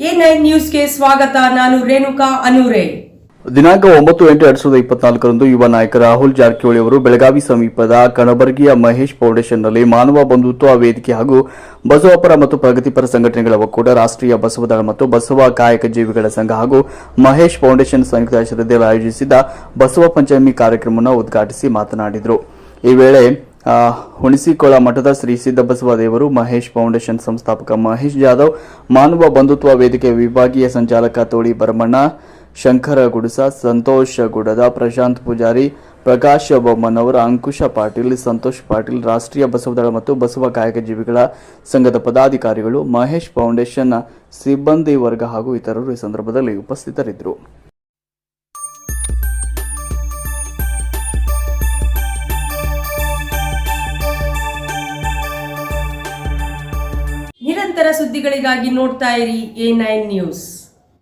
ಸ್ವಾಗತ, ನಾನು ರೇಣುಕಾ ಅನೂರೇ. ದಿನಾಂಕ ಒಂಬತ್ತು ಎಂಟು ಎರಡ್ ಸಾವಿರದ ಇಪ್ಪತ್ನಾಲ್ಕರಂದು ಯುವ ನಾಯಕ ರಾಹುಲ್ ಜಾರಕಿಹೊಳಿ ಅವರು ಬೆಳಗಾವಿ ಸಮೀಪದ ಕಣಬರ್ಗಿಯ ಮಹೇಶ್ ಫೌಂಡೇಶನ್ನಲ್ಲಿ ಮಾನವ ಬಂಧುತ್ವ ವೇದಿಕೆ ಹಾಗೂ ಬಸವಪರ ಮತ್ತು ಪ್ರಗತಿಪರ ಸಂಘಟನೆಗಳ ಒಕ್ಕೂಟ, ರಾಷ್ಟ್ರೀಯ ಬಸವದಳ ಮತ್ತು ಬಸವ ಕಾಯಕ ಜೀವಿಗಳ ಸಂಘ ಹಾಗೂ ಮಹೇಶ್ ಫೌಂಡೇಶನ್ ಸಂಯುಕ್ತ ಆಶ್ರಯದಲ್ಲಿ ಆಯೋಜಿಸಿದ್ದ ಬಸವ ಪಂಚಮಿ ಕಾರ್ಯಕ್ರಮವನ್ನು ಉದ್ಘಾಟಿಸಿ ಮಾತನಾಡಿದರು. ಈ ವೇಳೆ ಹುಣಸಿಕೊಳ ಮಠದ ಶ್ರೀ ಸಿದ್ದಬಸವ ದೇವರು, ಮಹೇಶ್ ಫೌಂಡೇಶನ್ ಸಂಸ್ಥಾಪಕ ಮಹೇಶ್ ಜಾಧವ್, ಮಾನವ ಬಂಧುತ್ವ ವೇದಿಕೆ ವಿಭಾಗೀಯ ಸಂಚಾಲಕ ತೋಳಿ ಬರಮಣ್ಣ, ಶಂಕರ ಗುಡಸ, ಸಂತೋಷ ಗುಡದ ಪ್ರಶಾಂತ್ ಪೂಜಾರಿ, ಪ್ರಕಾಶ್ ಬೊಮ್ಮನವರ ಅಂಕುಶ ಪಾಟೀಲ್, ಸಂತೋಷ್ ಪಾಟೀಲ್, ರಾಷ್ಟ್ರೀಯ ಬಸವದಳ ಮತ್ತು ಬಸವ ಕಾಯಕ ಜೀವಿಗಳ ಸಂಘದ ಪದಾಧಿಕಾರಿಗಳು, ಮಹೇಶ್ ಫೌಂಡೇಶನ್ ಸಿಬ್ಬಂದಿ ವರ್ಗ ಹಾಗೂ ಇತರರು ಈ ಸಂದರ್ಭದಲ್ಲಿ ಉಪಸ್ಥಿತರಿದ್ದರು. ನಿರಂತರ ಸುದ್ದಿಗಳಿಗಾಗಿ ನೋಡ್ತಾ ಇರಿ ಎ ನೈನ್ ನ್ಯೂಸ್.